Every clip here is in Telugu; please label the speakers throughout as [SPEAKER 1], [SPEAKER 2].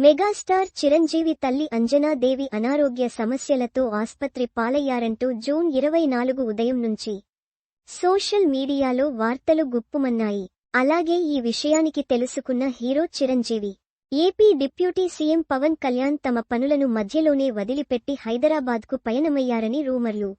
[SPEAKER 1] మెగాస్టార్ చిరంజీవి తల్లి అంజనాదేవి అనారోగ్య సమస్యలతో ఆస్పత్రి పాలయ్యారంటూ జూన్ ఇరవై నాలుగు ఉదయం నుంచి సోషల్ మీడియాలో వార్తలు గుప్పుమన్నాయి. అలాగే ఈ విషయానికి తెలుసుకున్న hero Chiranjeevi AP deputy CM Pawan Kalyan తమ పనులను మధ్యలోనే వదిలిపెట్టి హైదరాబాద్కు పయనమయ్యారని రూమర్లు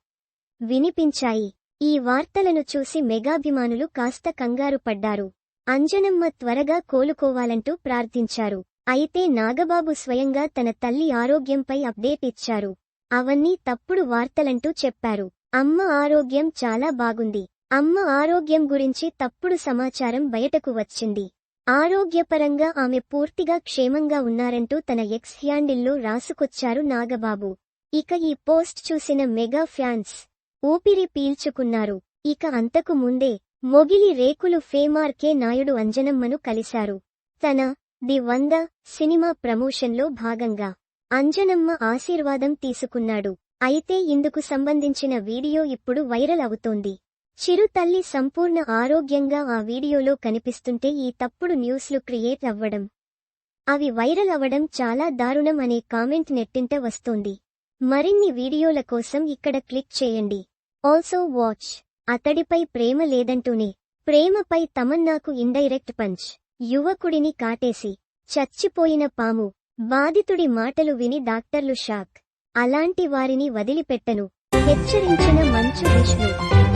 [SPEAKER 1] వినిపించాయి. ఈ వార్తలను చూసి మెగాభిమానులు కాస్త కంగారు పడ్డారు. అంజనమ్మ త్వరగా కోలుకోవాలంటూ ప్రార్థించారు. అయితే నాగబాబు స్వయంగా తన తల్లి ఆరోగ్యంపై అప్డేట్ ఇచ్చారు. అవన్నీ తప్పుడు వార్తలంటూ చెప్పారు. అమ్మ ఆరోగ్యం చాలా బాగుంది. అమ్మ ఆరోగ్యం గురించి తప్పుడు సమాచారం బయటకు వచ్చింది. ఆరోగ్యపరంగా ఆమె పూర్తిగా క్షేమంగా ఉన్నారంటూ తన ఎక్స్ హ్యాండిల్లో రాసుకొచ్చారు నాగబాబు. ఇక ఈ పోస్ట్ చూసిన మెగా ఫ్యాన్స్ ఊపిరి పీల్చుకున్నారు. ఇక అంతకు ముందే మొగిలి రేకులు ఫేమార్కే నాయుడు అంజనమ్మను కలిశారు. తన ది వంద సినిమా ప్రమోషన్లో భాగంగా అంజనమ్మ ఆశీర్వాదం తీసుకున్నాడు. అయితే ఇందుకు సంబంధించిన వీడియో ఇప్పుడు వైరల్ అవుతోంది. చిరు తల్లి సంపూర్ణ ఆరోగ్యంగా ఆ వీడియోలో కనిపిస్తుంటే ఈ తప్పుడు న్యూస్లు క్రియేట్ అవ్వడం అవి వైరల్ అవ్వడం చాలా దారుణం అనే కామెంట్ నెట్టింట వస్తోంది. మరిన్ని వీడియోల కోసం ఇక్కడ క్లిక్ చేయండి. Also watch. అతడిపై ప్రేమ లేదంటూనే ప్రేమపై తమన్నాకు ఇండైరెక్ట్ పంచ్. యువకుడిని కాటేసి చచ్చిపోయిన పాము. బాధితుడి మాటలు విని డాక్టర్లు షాక్. అలాంటి వారిని వదిలిపెట్టను. హెచ్చరించిన మంచు విష్ణు.